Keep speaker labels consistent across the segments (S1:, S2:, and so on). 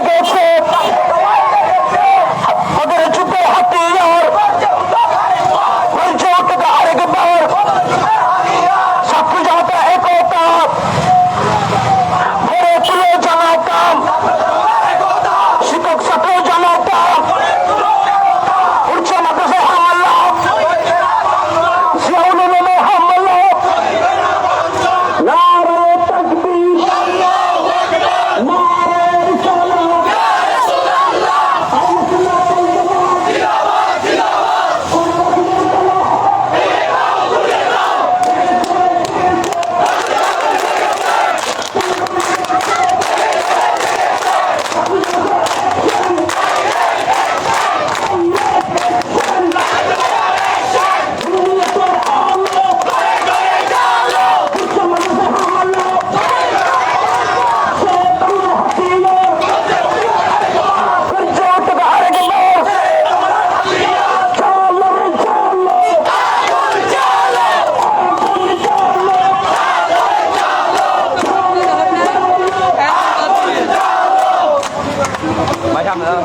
S1: about নারে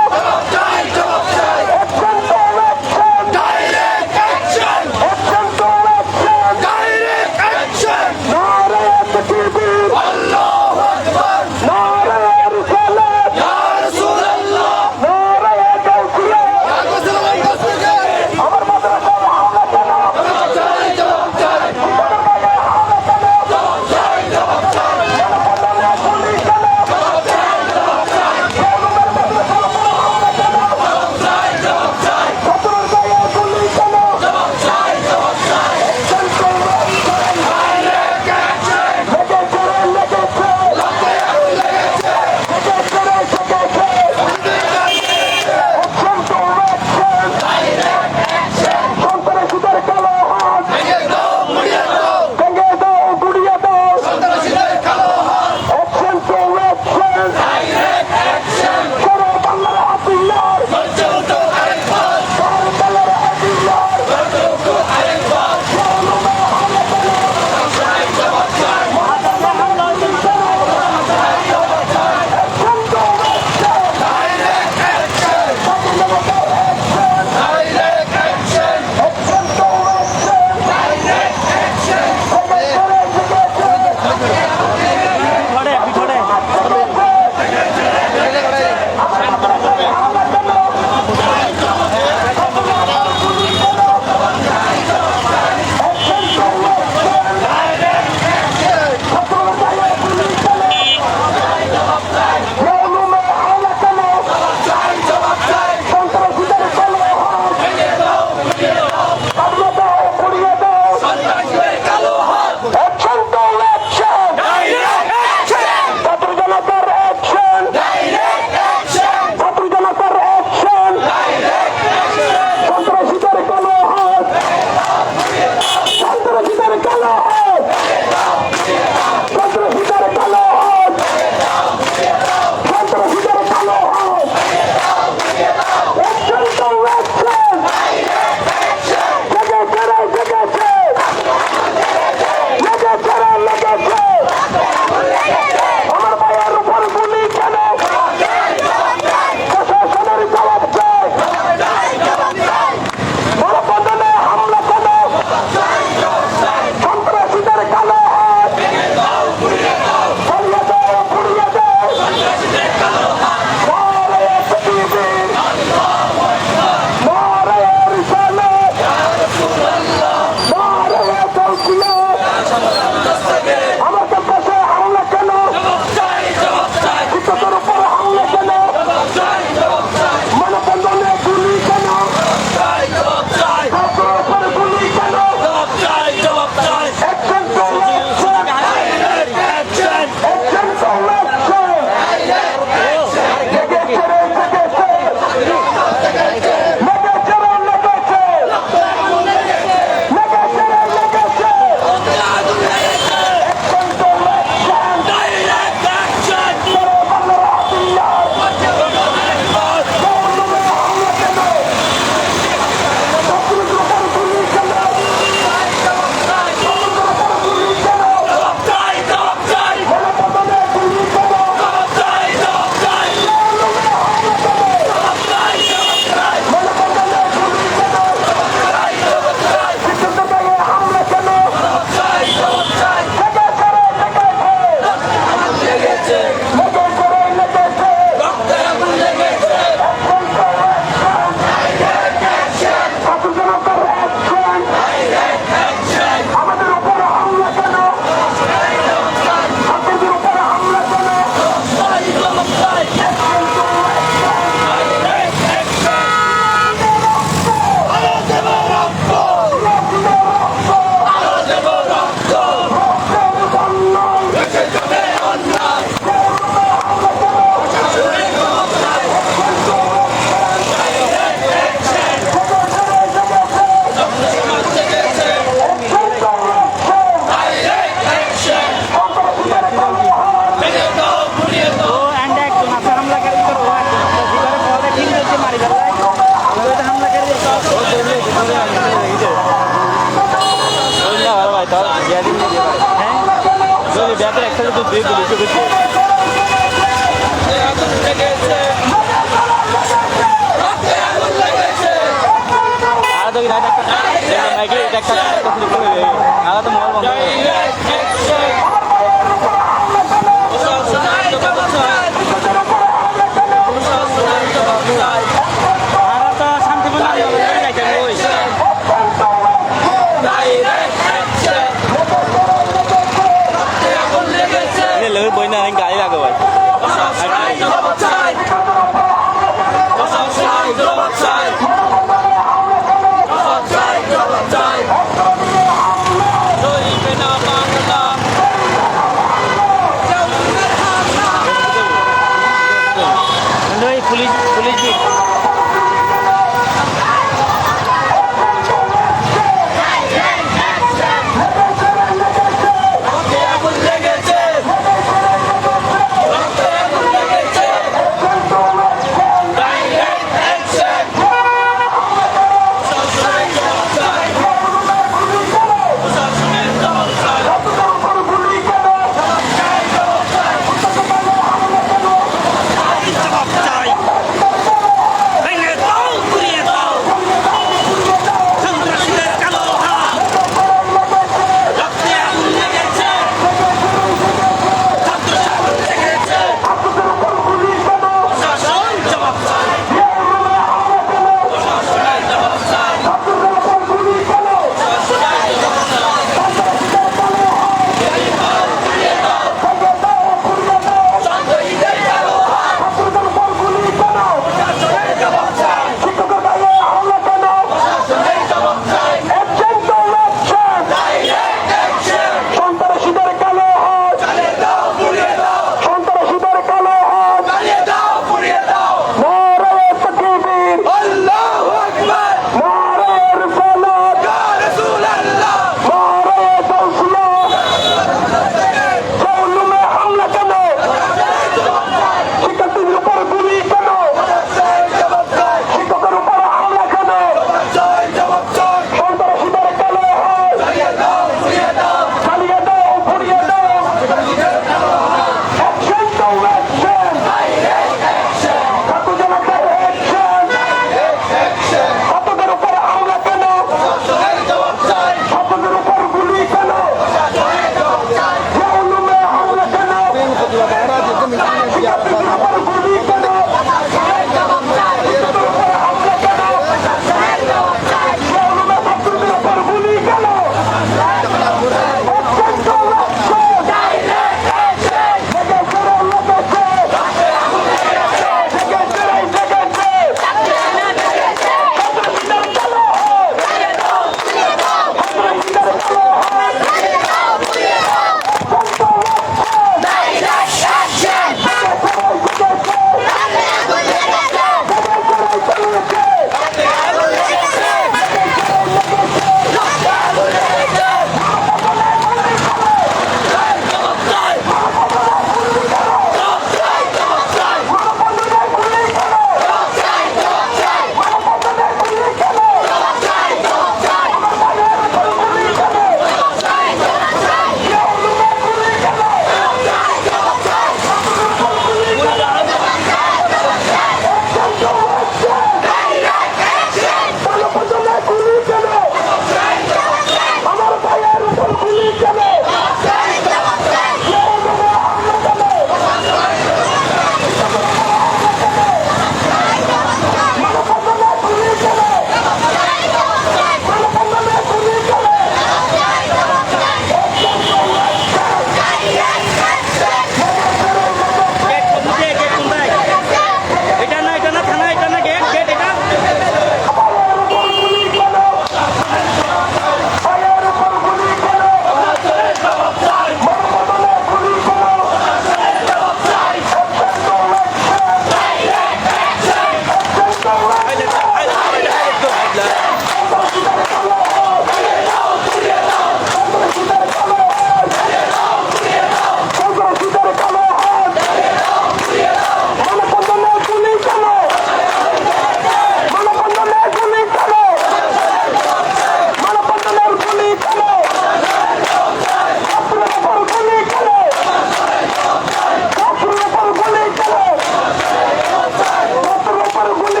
S2: para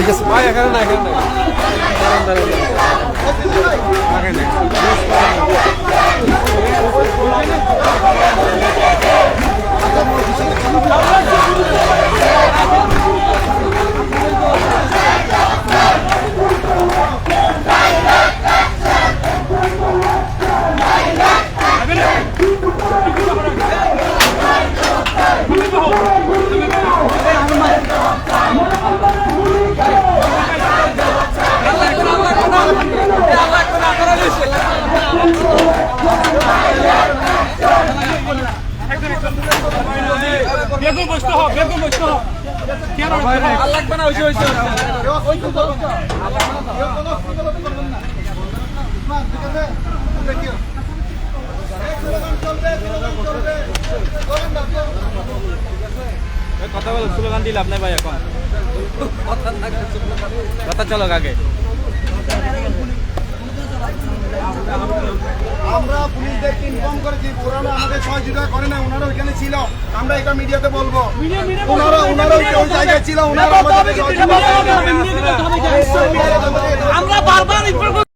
S3: ঠিক আছে।
S4: ভাই এখানে না এখানে না দাঁড়ান, দাঁড়ান, দাঁড়ান। এখানে।
S2: ভাই, কথা বলো স্লোগান দিলে আপনার ভাই এখন। কথা চলো আগে।
S3: আমরা পুলিশদেরকে ইনফর্ম করেছি ওনারা আমাদের সহযোগিতা করে না ওনারা ওইখানে ছিল। আমরা এটা মিডিয়াতে বলব। ওনারা ওনারা ওই জায়গায় ছিল ওনারা আমাদের সহযোগিতা
S1: আমরা বারবার